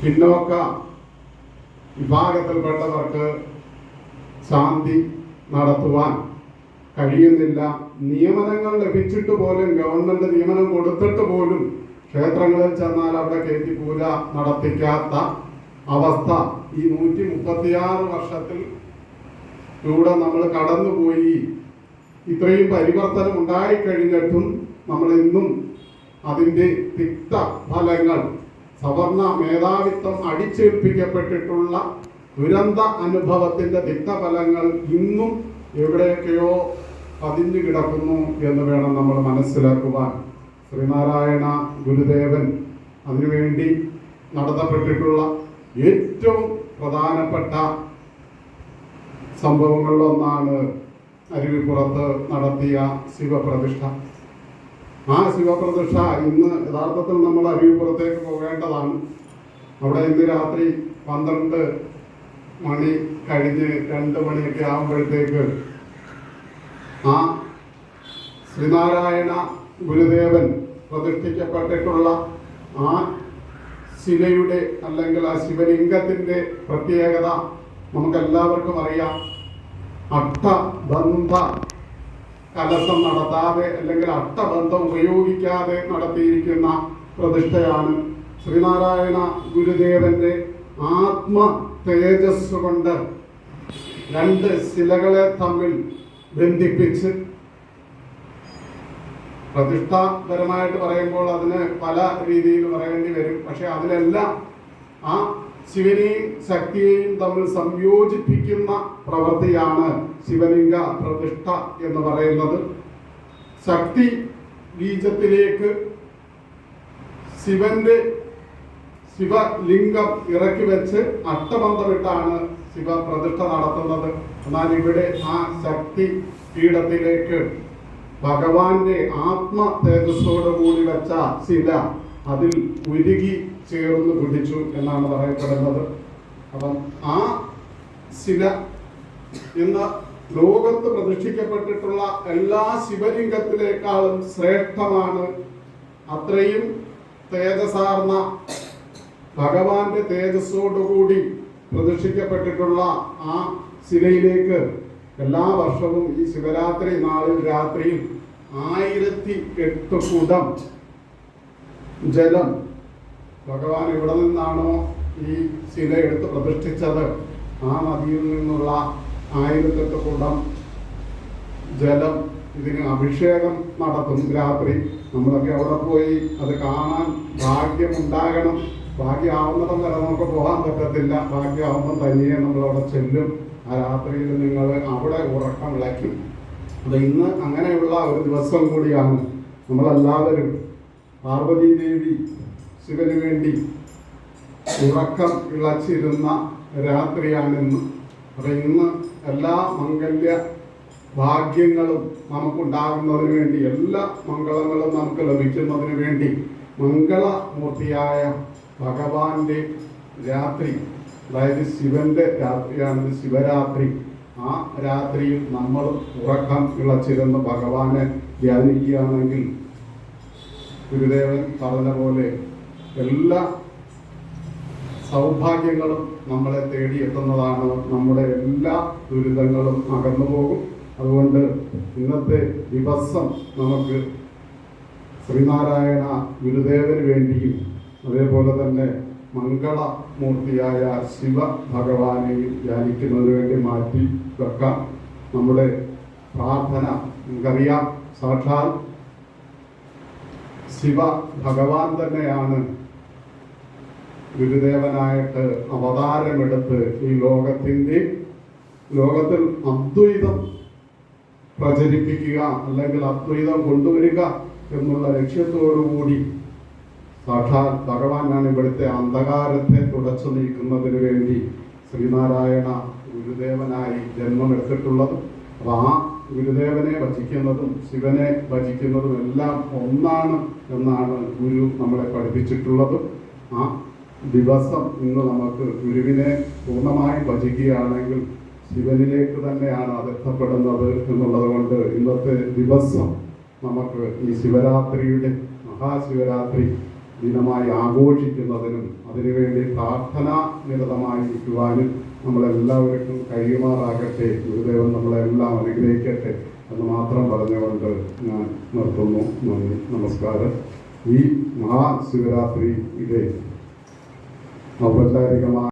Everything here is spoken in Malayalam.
പിന്നോക്ക വിഭാഗത്തിൽപ്പെട്ടവർക്ക് ശാന്തി നടത്തുവാൻ കഴിയുന്നില്ല. നിയമനങ്ങൾ ലഭിച്ചിട്ട് പോലും ഗവൺമെന്റ് നിയമനം കൊടുത്തിട്ട് പോലും ക്ഷേത്രങ്ങളിൽ ചെന്നാൽ അവിടെ കയറ്റി പൂജ നടത്തിക്കാത്ത അവസ്ഥ ഈ നൂറ്റി മുപ്പത്തിയാറ് വർഷത്തിൽ കൂടെ നമ്മൾ കടന്നുപോയി. ഇത്രയും പരിവർത്തനം ഉണ്ടായിക്കഴിഞ്ഞിട്ടും നമ്മൾ ഇന്നും അതിന്റെ തിക്ത ഫലങ്ങൾ സവർണ മേധാവിത്വം അടിച്ചേൽപ്പിക്കപ്പെട്ടിട്ടുള്ള ദുരന്ത അനുഭവത്തിന്റെ തിക്തഫലങ്ങൾ ഇന്നും എവിടെയൊക്കെയോ പതിഞ്ഞു കിടക്കുന്നു എന്ന് വേണം നമ്മൾ മനസ്സിലാക്കുവാൻ. ശ്രീനാരായണ ഗുരുദേവൻ അതിനുവേണ്ടി നടത്തപ്പെട്ടിട്ടുള്ള ഏറ്റവും പ്രധാനപ്പെട്ട സംഭവങ്ങളിലൊന്നാണ് അരുവിപ്പുറത്ത് നടത്തിയ ശിവപ്രതിഷ്ഠ. ആ ശിവപ്രതിഷ്ഠ ഇന്ന് യഥാർത്ഥത്തിൽ നമ്മൾ അരുവിപ്പുറത്തേക്ക് പോകേണ്ടതാണ്. അവിടെ ഇന്ന് രാത്രി പന്ത്രണ്ട് മണി കഴിഞ്ഞ് രണ്ട് മണിയൊക്കെ ആകുമ്പോഴത്തേക്ക് ആ ശ്രീനാരായണ ഗുരുദേവൻ പ്രതിഷ്ഠിക്കപ്പെട്ടിട്ടുള്ള ആ ശിലയുടെ അല്ലെങ്കിൽ ആ ശിവലിംഗത്തിന്റെ പ്രത്യേകത നമുക്കെല്ലാവർക്കും അറിയാം. അഷ്ടബന്ധ കലശം നടത്താതെ അല്ലെങ്കിൽ അട്ടബന്ധം ഉപയോഗിക്കാതെ നടത്തിയിരിക്കുന്ന പ്രതിഷ്ഠയാണ് ശ്രീനാരായണ ഗുരുദേവന്റെ ആത്മ തേജസ് കൊണ്ട് രണ്ട് ശിലകളെ തമ്മിൽ ബന്ധിപ്പിച്ച് പ്രതിഷ്ഠാപരമായിട്ട് പറയുമ്പോൾ അതിന് പല രീതിയിൽ പറയേണ്ടി വരും. പക്ഷെ അതിലെല്ലാം ആ ശിവനെയും ശക്തിയെയും തമ്മിൽ സംയോജിപ്പിക്കുന്ന പ്രവൃത്തിയാണ് ശിവലിംഗ പ്രതിഷ്ഠ എന്ന് പറയുന്നത് ശക്തി ബീജത്തിലേക്ക് ശിവന്റെ ശിവലിംഗം ഇറക്കി വെച്ച് അഷ്ടബന്ധമിട്ടാണ് ശിവ പ്രതിഷ്ഠ നടത്തുന്നത്. എന്നാൽ ഇവിടെ ആ ശക്തി പീഠത്തിലേക്ക് ഭഗവാന്റെ ആത്മ തേജസ്സോട് കൂടി വെച്ച ശില അതിൽ ഉരുകി ചേർന്ന് പിടിച്ചു എന്നാണ് പറയപ്പെടുന്നത്. അപ്പം ആ ശില ഇന്ന് ലോകത്ത് പ്രതിഷ്ഠിക്കപ്പെട്ടിട്ടുള്ള എല്ലാ ശിവലിംഗത്തിലേക്കാളും ശ്രേഷ്ഠമാണ് അത്രയും തേജസാർന്ന ഭഗവാന്റെ തേജസ്സോടുകൂടി പ്രതിഷ്ഠിക്കപ്പെട്ടിട്ടുള്ള ആ ശിലയിലേക്ക് എല്ലാ വർഷവും ഈ ശിവരാത്രി നാളിൽ രാത്രിയിൽ ആയിരത്തി എട്ട് കുടം ജലം ഭഗവാൻ എവിടെ നിന്നാണോ ഈ ശില എടുത്ത് പ്രതിഷ്ഠിച്ചത്? ആ നദിയിൽ നിന്നുള്ള ആയിരത്തെട്ട് കുടം ജലം ഇതിന് അഭിഷേകം നടത്തും രാത്രി. നമ്മളൊക്കെ അവിടെ പോയി അത് കാണാൻ ഭാഗ്യമുണ്ടാകണം. ഭാഗ്യമാവുന്നിടം വരെ നമുക്ക് പോകാൻ പറ്റത്തില്ല. ഭാഗ്യമാവുമ്പം തനിയെ നമ്മൾ അവിടെ ചെല്ലും. ആ രാത്രിയിൽ നിങ്ങൾ അവിടെ ഉറക്കം വിളയ്ക്കും. അത് ഇന്ന് അങ്ങനെയുള്ള ഒരു ദിവസം കൂടിയാണ് നമ്മളെല്ലാവരും പാർവതി ദേവി ശിവന് വേണ്ടി ഉറക്കം ഇളച്ചിരുന്ന രാത്രിയാണിന്ന്. അപ്പൊ ഇന്ന് എല്ലാ മംഗല്യ ഭാഗ്യങ്ങളും നമുക്കുണ്ടാകുന്നതിന് വേണ്ടി എല്ലാ മംഗളങ്ങളും നമുക്ക് ലഭിക്കുന്നതിന് വേണ്ടി മംഗളമൂർത്തിയായ ഭഗവാന്റെ രാത്രി അതായത് ശിവന്റെ രാത്രിയാണ് ശിവരാത്രി. ആ രാത്രിയിൽ നമ്മൾ ഉറക്കം ഇളച്ചിരുന്ന് ഭഗവാനെ ധ്യാനിക്കുകയാണെങ്കിൽ ഗുരുദേവൻ പറഞ്ഞ പോലെ എല്ലാ സൗഭാഗ്യങ്ങളും നമ്മളെ തേടിയെത്തുന്നതാണ്. നമ്മുടെ എല്ലാ ദുരിതങ്ങളും അകന്നു പോകും അതുകൊണ്ട് ഇന്നത്തെ ദിവസം നമുക്ക് ശ്രീനാരായണ ഗുരുദേവന് വേണ്ടിയും അതേപോലെ തന്നെ മംഗളമൂർത്തിയായ ശിവ ഭഗവാനെയും ധ്യാനിക്കുന്നതിന് വേണ്ടി മാറ്റി വെക്കാം. നമ്മുടെ പ്രാർത്ഥന നമുക്കറിയാം സാക്ഷാൽ ശിവ ഭഗവാൻ തന്നെയാണ് ഗുരുദേവനായിട്ട് അവതാരമെടുത്ത് ഈ ലോകത്തിന്റെ ലോകത്തിൽ അദ്വൈതം പ്രചരിപ്പിക്കുക അല്ലെങ്കിൽ അദ്വൈതം കൊണ്ടുവരിക എന്നുള്ള ലക്ഷ്യത്തോടുകൂടി സാക്ഷാൽ ഭഗവാനാണ് ഇവിടുത്തെ അന്ധകാരത്തെ തുടച്ചു നീക്കുന്നതിന് വേണ്ടി ശ്രീനാരായണ ഗുരുദേവനായി ജന്മമെടുത്തിട്ടുള്ളത്. അപ്പൊ ആ ഗുരുദേവനെ ഭജിക്കുന്നതും ശിവനെ ഭജിക്കുന്നതും എല്ലാം ഒന്നാണ് എന്നാണ് ഗുരു നമ്മളെ പഠിപ്പിച്ചിട്ടുള്ളത്. ആ ദിവസം ഇന്ന് നമുക്ക് ഗുരുവിനെ പൂർണമായി ഭജിക്കുകയാണെങ്കിൽ ശിവനിലേക്ക് തന്നെയാണ് അത് എത്തപ്പെടുന്നത് എന്നുള്ളത് കൊണ്ട് ഇന്നത്തെ ദിവസം നമുക്ക് ഈ ശിവരാത്രിയുടെ മഹാശിവരാത്രി ദിനമായി ആഘോഷിക്കുന്നതിനും അതിനുവേണ്ടി പ്രാർത്ഥന നിരതമായിരിക്കുവാനും നമ്മളെല്ലാവർക്കും കഴിയുമാറാകട്ടെ. ഗുരുദേവൻ നമ്മളെല്ലാം അനുഗ്രഹിക്കട്ടെ എന്ന് മാത്രം പറഞ്ഞുകൊണ്ട് ഞാൻ നിർത്തുന്നു. നന്ദി. നമസ്കാരം. ഈ മഹാശിവരാത്രി ഇതേ ഔപചാരികമായ